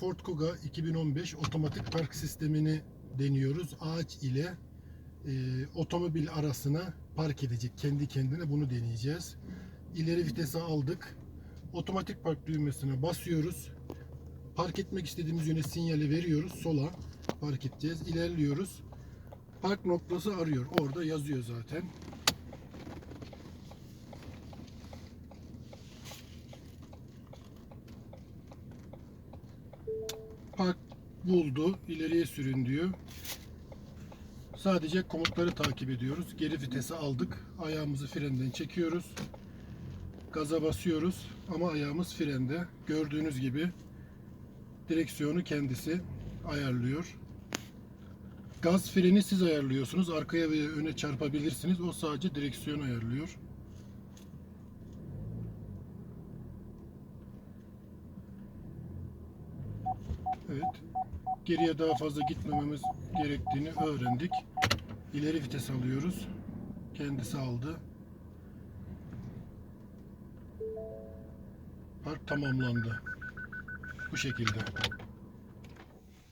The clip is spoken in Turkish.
Ford Kuga 2015 otomatik park sistemini deniyoruz. Ağaç ile e, otomobil arasına park edecek. Kendi kendine bunu deneyeceğiz. İleri vitese aldık. Otomatik park düğmesine basıyoruz. Park etmek istediğimiz yöne sinyali veriyoruz. Sola park edeceğiz. İlerliyoruz. Park noktası arıyor. Orada yazıyor zaten. Park buldu. ileriye sürün diyor. Sadece komutları takip ediyoruz. Geri vitesi aldık. Ayağımızı frenden çekiyoruz. Gaza basıyoruz ama ayağımız frende. Gördüğünüz gibi direksiyonu kendisi ayarlıyor. Gaz freni siz ayarlıyorsunuz. Arkaya ve öne çarpabilirsiniz. O sadece direksiyon ayarlıyor. Evet. Geriye daha fazla gitmememiz gerektiğini öğrendik. İleri vites alıyoruz. Kendisi aldı. Park tamamlandı. Bu şekilde.